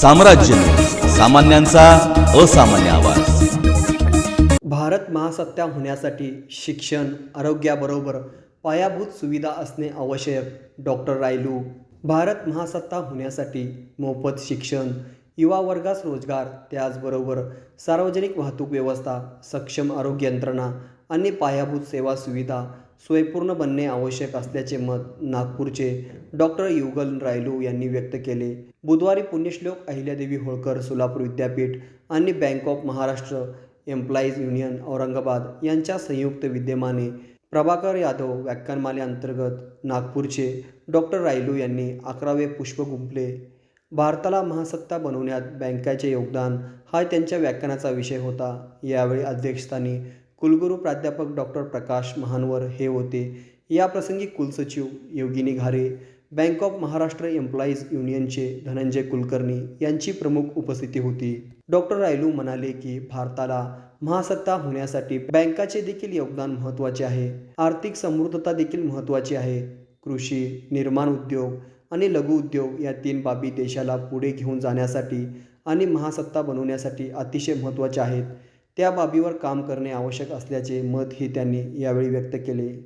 साम्राज्य. सामान्यांचा असामान्य आवाज. भारत महासत्ता होण्यासाठी शिक्षण आरोग्याबरोबर पायाभूत सुविधा असणे आवश्यक डॉक्टर रायलू. भारत महासत्ता होण्यासाठी मोफत शिक्षण युवा वर्गास रोजगार त्याचबरोबर सार्वजनिक वाहतूक व्यवस्था सक्षम आरोग्य यंत्रणा आणि पायाभूत सेवा सुविधा स्वयंपूर्ण बनणे आवश्यक असल्याचे मत नागपूरचे डॉक्टर युगल रायलू यांनी व्यक्त केले. बुधवारी पुण्यश्लोक अहिल्यादेवी होळकर सोलापूर विद्यापीठ आणि bank of Maharashtra employees union Aurangabad यांच्या संयुक्त विद्यमाने प्रभाकर यादव व्याख्यानमालेअंतर्गत नागपूरचे डॉक्टर रायलू यांनी अकरावे पुष्प गुंपले भारताला महासत्ता बनवण्यात बँकाचे योगदान हा त्यांच्या व्याख्यानाचा विषय होता. यावेळी अध्यक्षस्थानी कुलगुरू प्राध्यापक डॉक्टर प्रकाश महानवर हे होते. याप्रसंगी कुलसचिव Yogini Ghare bank of Maharashtra employees युनियनचे धनंजय कुलकर्णी यांची प्रमुख उपस्थिती होती. डॉक्टर रायलू म्हणाले की भारताला महासत्ता होण्यासाठी बँकाचे देखील योगदान महत्त्वाचे आहे. आर्थिक समृद्धता देखील महत्त्वाची आहे. कृषी निर्माण उद्योग आणि लघु उद्योग या तीन बाबी देशाला पुढे घेऊन जाण्यासाठी आणि महासत्ता बनवण्यासाठी अतिशय महत्त्वाच्या आहेत. त्या बाबीवर काम करणे आवश्यक असल्याचे मतही त्यांनी यावेळी व्यक्त केले.